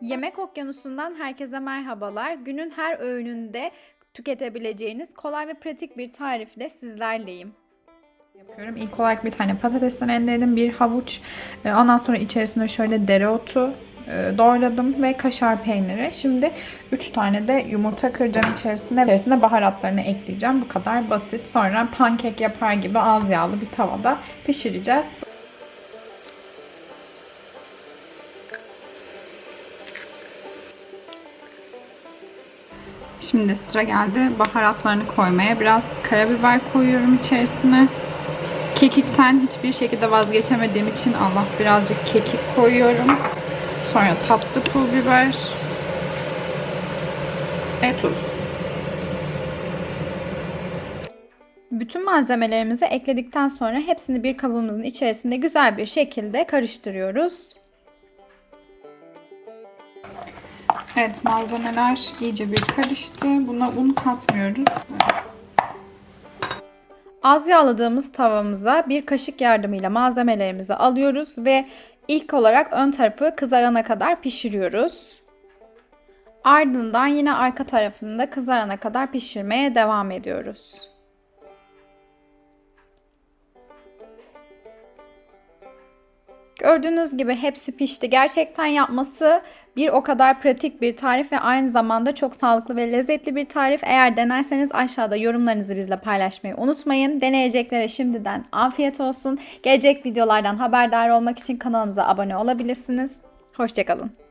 Yemek Okyanusu'ndan herkese merhabalar. Günün her öğününde tüketebileceğiniz kolay ve pratik bir tarifle sizlerleyim. Yapıyorum. İlk olarak bir tane patatesten rendeledim, bir havuç, e, ondan sonra içerisine şöyle dereotu e, doğradım ve kaşar peyniri. Şimdi 3 tane de yumurta kıracağım içerisine. İçerisine baharatlarını ekleyeceğim. Bu kadar basit. Sonra pankek yapar gibi az yağlı bir tavada pişireceğiz. Şimdi sıra geldi baharatlarını koymaya. Biraz karabiber koyuyorum içerisine. Kekikten hiçbir şekilde vazgeçemediğim için Allah birazcık kekik koyuyorum. Sonra tatlı pul biber ve tuz. Bütün malzemelerimizi ekledikten sonra hepsini bir kabımızın içerisinde güzel bir şekilde karıştırıyoruz. Evet malzemeler iyice bir karıştı. Buna un katmıyoruz. Evet. Az yağladığımız tavamıza bir kaşık yardımıyla malzemelerimizi alıyoruz ve ilk olarak ön tarafı kızarana kadar pişiriyoruz. Ardından yine arka tarafını da kızarana kadar pişirmeye devam ediyoruz. Gördüğünüz gibi hepsi pişti. Gerçekten yapması bir o kadar pratik bir tarif ve aynı zamanda çok sağlıklı ve lezzetli bir tarif. Eğer denerseniz aşağıda yorumlarınızı bizle paylaşmayı unutmayın. Deneyeceklere şimdiden afiyet olsun. Gelecek videolardan haberdar olmak için kanalımıza abone olabilirsiniz. Hoşçakalın.